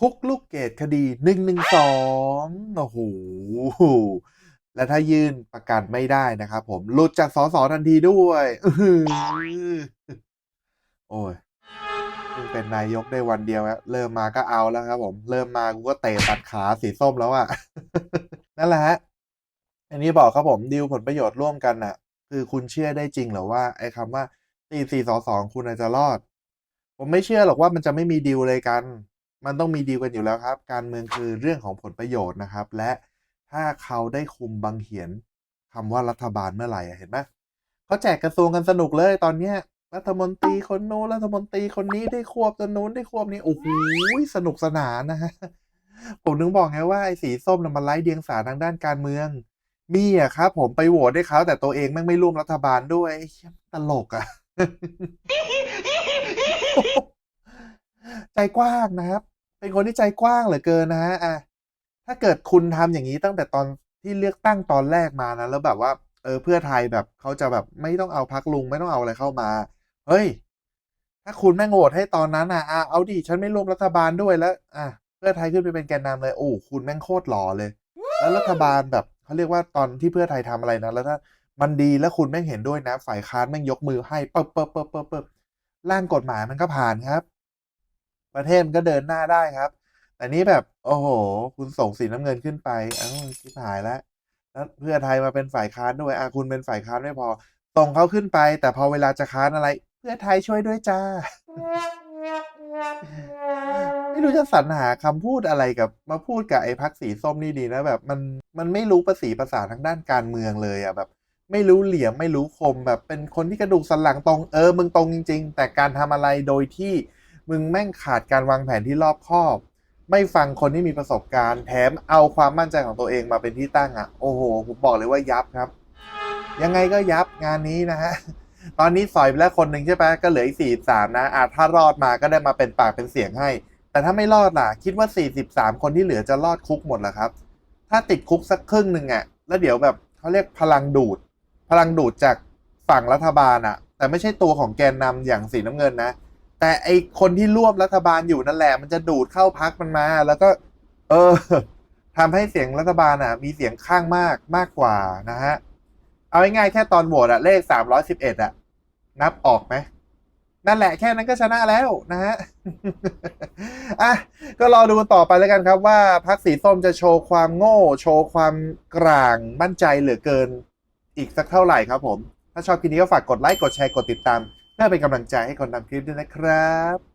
คุกลูกเกดคดีหนึ่งหนึ่งสองโอ้โหและถ้ายื่นประกันไม่ได้นะครับผมหลุดจากสสทันทีด้วยโอ้ยเป็นนายกได้วันเดียวอะเริ่มมาก็เอาแล้วครับ ผม เริ่มมากูก็เตะตัดขาสีส้มแล้วอะนั่นแหละฮะอันนี้บอกครับผมดีลผลประโยชน์ร่วมกันน่ะคือคุณเชื่อได้จริงหรือว่า ไอ้คำว่าตีสี่สอสองคุณอาจจะรอด ผมไม่เชื่อหรอกว่ามันจะไม่มีดีลเลยกัน มันต้องมีดีลกันอยู่แล้วครับ การเมืองคือเรื่องของผลประโยชน์นะครับ และถ้าเขาได้คุมบังเหียนคำว่ารัฐบาลเมื่อไหร่เห็นไหมเขาแจกกระทรวงกันสนุกเลยตอนเนี้ยรัฐมนตรีคนโน้นรัฐมนตรีคนนี้ได้ควบตัวนู้นได้ควบนี้โอ้โหสนุกสนานนะฮะผมถึงบอกไงว่าไอ้สีส้มน่ะมันไร้เดียงสาทางด้านการเมือง มีอะครับผมไปโหวตให้เขาแต่ตัวเองแม่งไม่ร่วมรัฐบาลด้วยไอ้เหี้ยตลกอะใจกว้างนะครับ เป็นคนที่ใจกว้างเหลือเกินนะฮะอะถ้าเกิดคุณทำอย่างนี้ตั้งแต่ตอนที่เลือกตั้งตอนแรกมานะแล้วแบบว่า เออเพื่อไทยแบบเขาจะแบบไม่ต้องเอาพักลุงไม่ต้องเอาอะไรเข้ามา เฮ้ย ถ้าคุณแม่งโหวตให้ตอนนั้นอะเอาดิฉันไม่ร่วมรัฐบาลด้วยแล้ว อะเพื่อไทยขึ้นไปเป็นแกนนำเลยโอ้คุณแม่งโคตรหล่อเลย แล้วรัฐบาลแบบเขาเรียกว่าตอนที่เพื่อไทยทำอะไรนะแล้วถ้ามันดีแล้วคุณแม่งเห็นด้วยนะ ฝ่ายค้านแม่งยกมือให้ปึ๊บปึ๊บปึ๊บปึ๊บปึ๊บร่างกฎหมายมันก็ผ่านครับ ประเทศมันก็เดินหน้าได้ครับ แต่นี้แบบโอ้โห คุณส่งสีน้ำเงินขึ้นไปอ้าวชิบหายแล้วแล้วเพื่อไทยมาเป็นฝ่ายค้านด้วยอะคุณเป็นฝ่ายค้านไม่พอส่งเขาขึ้นไป แต่พอเวลาจะค้านอะไร เพื่อไทยช่วยด้วยจ้า ไม่รู้จะสรรหาคำพูดอะไรกับมาพูดกับไอ้พักสีส้มนี่ดีนะแบบ มันมันไม่รู้ภาษีภาษาทางด้านการเมืองเลยอะแบบ ไม่รู้เหลี่ยมไม่รู้คมแบบเป็นคนที่กระดูกสันหลังตรงเออมึงตรงจริง ๆ แต่การทำอะไรโดยที่ มึงแม่งขาดการวางแผนที่รอบคอบ ไม่ฟังคนที่มีประสบการณ์ แถมเอาความมั่นใจของตัวเองมาเป็นที่ตั้งอะ โอ้โห ผมบอกเลยว่ายับครับ ยังไงก็ยับงานนี้นะฮะ ตอนนี้สอยไปแล้วคนหนึ่งใช่ไหมก็เหลืออีกสี่สามนะ อาจถ้ารอดมาก็ได้มาเป็นปากเป็นเสียงให้ แต่ถ้าไม่รอดล่ะ คิดว่า43คนที่เหลือจะรอดคุกหมดเหรอครับ ถ้าติดคุกสักครึ่งหนึ่งอะ่ะ แล้วเดี๋ยวแบบเขาเรียกพลังดูด พลังดูดจากฝั่งรัฐบาลอะ่ะ แต่ไม่ใช่ตัวของแกนนำอย่างสีน้ำเงินนะ แต่ไอคนที่ร่วมรัฐบาลอยู่นั่นแหละ มันจะดูดเข้าพักมันมา แล้วก็ เออทำให้เสียงรัฐบาลอะ มีเสียงข้างมากมากกว่านะฮะ เอาง่ายๆแค่ตอนโหวตอะ เลข311อยสิบเอ็ดอะ นับออกไหมนั่นแหละแค่นั้นก็ชนะแล้วนะฮะ อะ ก็รอดูต่อไปแล้วกันครับว่าพักสีส้มจะโชว์ความโง่ โชว์ความกลางมั่นใจเหลือเกิน อีกสักเท่าไหร่ครับผม ถ้าชอบคลิปนี้ก็ฝากกดไลค์ กดแชร์ กดติดตาม น่าเป็นกำลังใจให้คนทำคลิปด้วยนะครับ